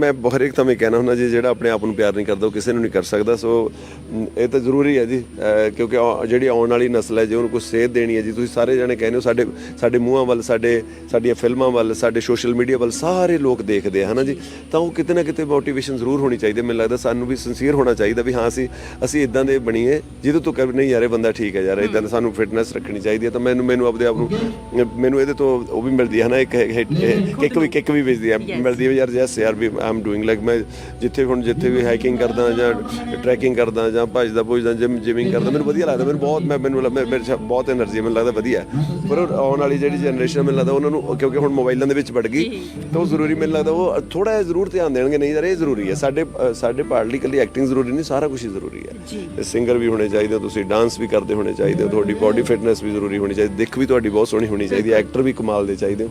ਮੈਂ ਬਹੁਤ ਹਰੇਕ ਸਮੇਂ ਕਹਿਣਾ ਹੁੰਦਾ ਜੀ ਜਿਹੜਾ ਆਪਣੇ ਆਪ ਨੂੰ ਪਿਆਰ ਨਹੀਂ ਕਰਦਾ ਉਹ ਕਿਸੇ ਨੂੰ ਨਹੀਂ ਕਰ ਸਕਦਾ। ਸੋ ਮ, ਇਹ ਤਾਂ ਜ਼ਰੂਰੀ ਹੈ ਜੀ ਕਿਉਂਕਿ ਜਿਹੜੀ ਆਉਣ ਵਾਲੀ ਨਸਲ ਹੈ ਜੇ ਉਹਨੂੰ ਕੁਝ ਸੇਧ ਦੇਣੀ ਹੈ ਜੀ। ਤੁਸੀਂ ਸਾਰੇ ਜਣੇ ਕਹਿੰਦੇ ਹੋ ਸਾਡੇ ਸਾਡੇ ਮੂੰਹਾਂ ਵੱਲ ਸਾਡੇ ਸਾਡੀਆਂ ਫਿਲਮਾਂ ਵੱਲ ਸਾਡੇ ਸੋਸ਼ਲ ਮੀਡੀਆ ਵੱਲ ਸਾਰੇ ਲੋਕ ਦੇਖਦੇ ਆ ਹਨਾ ਜੀ? ਤਾਂ ਉਹ ਕਿਤੇ ਨਾ ਕਿਤੇ ਮੋਟੀਵੇਸ਼ਨ ਜ਼ਰੂਰ ਹੋਣੀ ਚਾਹੀਦੀ ਮੈਨੂੰ ਲੱਗਦਾ ਸਾਨੂੰ ਵੀ ਸਿੰਸੀਅਰ ਹੋਣਾ ਚਾਹੀਦਾ ਵੀ ਹਾਂ ਅਸੀਂ ਅਸੀਂ ਇਦਾਂ ਦੇ ਬਣੀਏ ਜਿਹਦੇ ਤੋਂ ਕਰ ਨਹੀਂ ਯਾਰ ਇਹ ਬੰਦਾ ਠੀਕ ਹੈ ਯਾਰ ਇਦਾਂ ਦਾ ਸਾਨੂੰ ਫਿਟਨੈਸ ਰੱਖਣੀ ਚਾਹੀਦੀ ਹੈ। ਤਾਂ ਮੈਨੂੰ ਮੈਨੂੰ ਆਪਦੇ ਆਪ ਨੂੰ ਮੈਨੂੰ ਇਹਦੇ ਤੋਂ ਉਹ ਵੀ ਮਿਲਦੀ ਹੈ ਨਾ ਇੱਕ ਕਿੱਕ ਵੀ ਕਿੱਕ ਵੀ ਵੇਚਦੀ ਹੈ। ਮਿਲਦੀ ਹੈ ਯਾਰ ਜੈਸ ਯਾਰ ਵੀ ਆਮ ਡੂਇੰਗ ਲਾਈਕ ਮੈਂ ਜਿੱਥੇ ਹੁਣ ਜਿੱਥੇ ਵੀ ਹਾਈਕਿੰਗ ਕਰਦਾ ਜਾਂ ਟਰੈਕਿੰਗ ਕਰਦਾ ਜਾਂ ਭੱਜਦਾ ਭੁੱਜਦਾ ਜਿਮ ਜਿਮਿੰਗ ਕਰਦਾ ਮੈਨੂੰ ਵਧੀਆ ਲੱਗਦਾ ਮੈਨੂੰ ਬਹੁਤ ਮੈਂ ਮੈਨੂੰ ਲੱਗਦਾ ਮੇਰੇ ਬਹੁਤ એનર્ਜੀ ਮੈਨੂੰ ਲੱਗਦਾ ਵਧੀਆ ਪਰ ਆਉਣ ਵਾਲੀ ਜਿਹੜੀ ਜਨਰੇਸ਼ਨ ਮੈਨੂੰ ਲੱਗਦਾ ਉਹਨਾਂ ਨੂੰ ਕਿਉਂਕਿ ਹੁਣ ਮੋਬਾਈਲਾਂ ਦੇ ਵਿੱਚ ਵੜ ਗਈ ਤਾਂ ਉਹ ਜ਼ਰੂਰੀ ਮੈਨੂੰ ਲੱਗਦਾ ਉਹ ਥੋੜਾ ਜਿਹਾ ਜ਼ਰੂਰ ਧਿਆਨ ਦੇਣਗੇ ਨਹੀਂ ਯਾਰ ਇਹ ਜ਼ਰੂਰੀ ਹੈ ਸਾਡੇ ਸਾਡੇ ਪਾਰਟ ਲਈ ਕੱਲੀ ਐਕਟਿੰਗ ਜ਼ਰੂਰੀ ਨਹੀਂ ਸਾਰਾ ਕੁਝ ਹੀ ਜ਼ਰੂਰੀ ਹੈ। ਸਿੰਗਰ ਵੀ ਹੋਣੇ ਚਾਹੀਦੇ ਹੋ ਤੁਸੀਂ ਡਾਂਸ ਵੀ ਕਰਦੇ ਹੋਣੇ ਚਾਹੀਦੇ ਹੋ ਤੁਹਾਡੀ ਬਾਡੀ ਫਿਟਨੈਸ ਵੀ ਜ਼ਰੂਰੀ ਹੋਣੀ ਚਾਹੀਦੀ ਦਿੱਖ ਵੀ ਤੁਹਾਡੀ ਬਹੁਤ ਸੋਹਣੀ ਹੋਣੀ ਚਾਹੀਦੀ ਐਕਟਰ ਵੀ ਕਮਾਲ ਦੇ ਚਾਹੀਦੇ ਹੋ।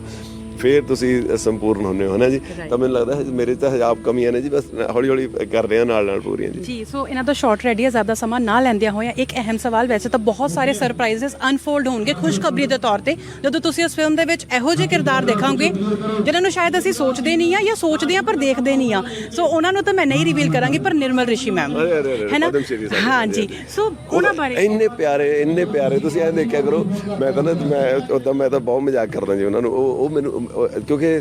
ਫਿਰ ਤੁਸੀਂ ਸੰਪੂਰਨ ਹੁੰਦੇ ਹੋ ਹਨਾ ਜੀ? ਤਾਂ ਮੈਨੂੰ ਲੱਗਦਾ ਹੈ ਮੇਰੇ ਤਾਂ ਹਜਾਬ ਕਮੀਆਂ ਨੇ ਜੀ ਬਸ ਹੌਲੀ ਹੌਲੀ ਕਰ ਰਹੇ ਹਾਂ ਨਾਲ ਨਾਲ ਪੂਰੀਆਂ ਜੀ। ਜੀ ਸੋ ਇਹਨਾਂ ਦਾ ਸ਼ਾਰਟ ਰੈਡੀ ਜ਼ਿਆਦਾ ਸਮਾਂ ਨਾ ਲੈਂਦਿਆਂ ਹੋਇਆ ਇੱਕ ਅਹਿਮ ਸਵਾਲ ਵੈਸੇ ਤਾਂ ਬਹੁਤ ਸਾਰੇ ਸਰਪ੍ਰਾਈਜ਼ਸ ਅਨਫੋਲਡ ਹੋਣਗੇ ਖੁਸ਼ਖਬਰੀ ਦੇ ਤੌਰ ਤੇ। ਜਦੋਂ ਤੁਸੀਂ ਇਸ ਫਿਲਮ ਦੇ ਵਿੱਚ ਇਹੋ ਜਿਹੇ ਕਿਰਦਾਰ ਦੇਖੋਗੇ ਜਿਨ੍ਹਾਂ ਨੂੰ ਸ਼ਾਇਦ ਅਸੀਂ ਸੋਚਦੇ ਨਹੀਂ ਆ ਜਾਂ ਸੋਚਦੇ ਆ ਪਰ ਦੇਖਦੇ ਨਹੀਂ ਆ। ਸੋ ਉਹਨਾਂ ਨੂੰ ਤਾਂ ਮੈਂ ਨਹੀਂ ਰਿਵੀਲ ਕਰਾਂਗੀ ਪਰ ਨਿਰਮਲ ਰਿਸ਼ੀ ਮੈਮ ਹੈ ਨਾ? ਹਾਂ ਜੀ। ਸੋ ਉਹਨਾਂ ਬਾਰੇ ਇੰਨੇ ਪਿਆਰੇ ਇੰਨੇ ਪਿਆਰੇ ਤੁਸੀਂ ਐਂ ਦੇਖਿਆ ਕਰੋ ਮੈਂ ਤਾਂ ਨਾ ਮੈਂ ਉਦਾਂ ਮੈਂ ਤਾਂ ਬਹੁਤ ਮਜ਼ਾਕ ਕਰਦਾ ਜੀ ਉਹਨਾਂ ਨੂੰ। ਉਹ ਉਹ ਮੈਨੂੰ ਕਿਉਂਕਿ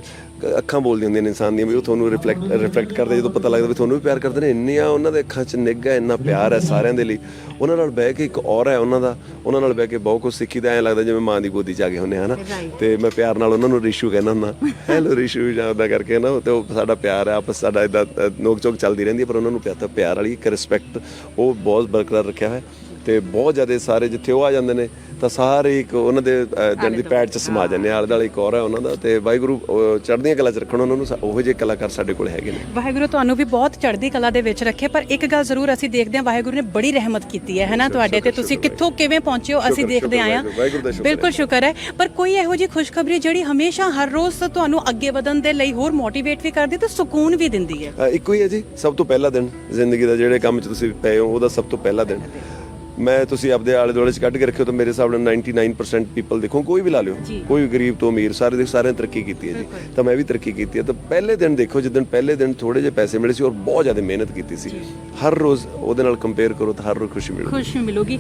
ਅੱਖਾਂ ਬੋਲਦੀਆਂ ਹੁੰਦੀਆਂ ਨੇ ਇਨਸਾਨ ਦੀਆਂ ਵੀ ਉਹ ਤੁਹਾਨੂੰ ਰਿਫਲੈਕਟ ਰਿਫਲੈਕਟ ਕਰਦੇ ਜਦੋਂ ਪਤਾ ਲੱਗਦਾ ਵੀ ਤੁਹਾਨੂੰ ਵੀ ਪਿਆਰ ਕਰਦੇ ਨੇ ਇੰਨੀਆਂ ਉਹਨਾਂ ਦੇ ਅੱਖਾਂ 'ਚ ਨਿੱਘਾ ਇੰਨਾ ਪਿਆਰ ਹੈ ਸਾਰਿਆਂ ਦੇ ਲਈ। ਉਹਨਾਂ ਨਾਲ ਬਹਿ ਕੇ ਇੱਕ ਔਰ ਹੈ ਉਹਨਾਂ ਦਾ ਉਹਨਾਂ ਨਾਲ ਬਹਿ ਕੇ ਬਹੁਤ ਕੁਝ ਸਿੱਖੀਦਾ ਐਂ ਲੱਗਦਾ ਜਿਵੇਂ ਮਾਂ ਦੀ ਗੋਦੀ 'ਚ ਆ ਗਏ ਹੁੰਦੇ ਹਨਾ? ਤੇ ਮੈਂ ਪਿਆਰ ਨਾਲ ਉਹਨਾਂ ਨੂੰ ਰਿਸ਼ੂ ਕਹਿੰਦਾ ਹੁੰਦਾ ਹੈਲੋ ਰਿਸ਼ੂ ਜਾਂ ਓਦਾਂ ਕਰਕੇ ਨਾ ਤੇ ਉਹ ਸਾਡਾ ਪਿਆਰ ਹੈ ਆਪਸ ਸਾਡਾ ਇਦਾਂ ਨੋਕ ਚੋਕ ਚੱਲਦੀ ਰਹਿੰਦੀ ਹੈ ਪਰ ਉਹਨਾਂ ਨੂੰ ਪਿਆਰ ਤਾਂ ਪਿਆਰ ਵਾਲੀ ਇੱਕ ਰਿਸਪੈਕਟ ਉਹ ਬਹੁਤ ਬਰਕਰਾਰ ਰੱਖਿਆ ਹੋਇਆ ਹੈ। ਤੇ ਬਹੁਤ ਜ਼ਿਆਦਾ ਸਾਰੇ ਜਿੱਥੇ ਉਹ ਆ ਜਾਂਦੇ ਨੇ ਤਾਂ ਸਾਰੇ ਇੱਕ ਉਹਨਾਂ ਦੇ ਦਿਨ ਦੀ ਪੈੜ ਚ ਸਮਾ ਜਾਂਦੇ ਆਲੇ ਦੁਆਲੇ ਇੱਕ ਔਰ ਹੈ ਉਹਨਾਂ ਦਾ ਤੇ ਵਾਹਿਗੁਰੂ ਚੜ੍ਹਦੀਆਂ ਕਲਾ ਚ ਰੱਖਣ ਉਹਨਾਂ ਨੂੰ ਉਹੋ ਜਿਹੇ ਕਲਾਕਾਰ ਸਾਡੇ ਕੋਲ ਹੈਗੇ ਨੇ। ਵਾਹਿਗੁਰੂ ਤੁਹਾਨੂੰ ਵੀ ਬਹੁਤ ਚੜ੍ਹਦੀ ਕਲਾ ਦੇ ਵਿੱਚ ਰੱਖੇ ਪਰ ਇੱਕ ਗੱਲ ਜ਼ਰੂਰ ਅਸੀਂ ਦੇਖਦੇ ਹਾਂ ਵਾਹਿਗੁਰੂ ਨੇ ਬੜੀ ਰਹਿਮਤ ਕੀਤੀ ਹੈ ਹੈਨਾ ਤੁਹਾਡੇ ਤੇ ਤੁਸੀਂ ਕਿੱਥੋਂ ਕਿਵੇਂ ਪਹੁੰਚੇ ਹੋ ਅਸੀਂ ਦੇਖਦੇ ਆਏ ਹਾਂ। ਬਿਲਕੁਲ ਸ਼ੁਕਰ ਹੈ। ਪਰ ਕੋਈ ਇਹੋ ਜਿਹੀ ਖੁਸ਼ਖਬਰੀ ਜਿਹੜੀ ਹਮੇਸ਼ਾ ਹਰ ਰੋਜ਼ ਤੁਹਾਨੂੰ ਅੱਗੇ ਵਧਣ ਦੇ ਲਈ ਹੋਰ ਮੋਟੀਵੇਟ ਵੀ ਕਰਦੀ ਤੇ ਸਕੂਨ ਵੀ ਦਿੰਦੀ ਹੈ? ਇੱਕੋ ਹੀ ਹੈ ਜੀ ਸਭ ਤੋਂ ਪਹਿਲਾ ਦਿਨ ਜ਼ਿੰਦਗੀ ਦਾ ਜਿਹੜੇ ਕੰਮ 'ਚ ਤੁਸੀਂ ਪਏ ਹੋ ਉਹਦਾ ਸਭ ਤੋਂ ਪਹਿਲਾ ਦਿਨ। ਮੈਂ ਤੁਸੀਂ ਆਪਦੇ ਆਲੇ ਦੁਆਲੇ 'ਚ ਕੱਢ ਕੇ ਰੱਖਿਓ ਤਾਂ ਮੇਰੇ ਹਿਸਾਬ ਨਾਲ 99% ਪੀਪਲ ਦੇਖੋ ਕੋਈ ਵੀ ਲਾ ਲਿਓ। ਕੋਈ ਗਰੀਬ ਤੋਂ ਅਮੀਰ ਸਾਰੇ ਦੇ ਸਾਰੇ ਤਰੱਕੀ ਕੀਤੀ ਹੈ ਜੀ। ਤਾਂ ਮੈਂ ਵੀ ਤਰੱਕੀ ਕੀਤੀ ਹੈ। ਤਾਂ ਪਹਿਲੇ ਦਿਨ ਦੇਖੋ ਜਿੱਦਣ ਪਹਿਲੇ ਦਿਨ ਥੋੜੇ ਜਿਹੇ ਪੈਸੇ ਮਿਲੇ ਸੀ ਔਰ ਬਹੁਤ ਜ਼ਿਆਦਾ ਮਿਹਨਤ ਕੀਤੀ ਸੀ। ਹਰ ਰੋਜ਼ ਉਹਦੇ ਨਾਲ ਕੰਪੇਅਰ ਕਰੋ ਤਾਂ ਹਰ ਰੋਜ਼ ਖੁਸ਼ੀ ਮਿਲੂਗੀ ਖੁਸ਼ੀ ਮਿਲੂਗੀ।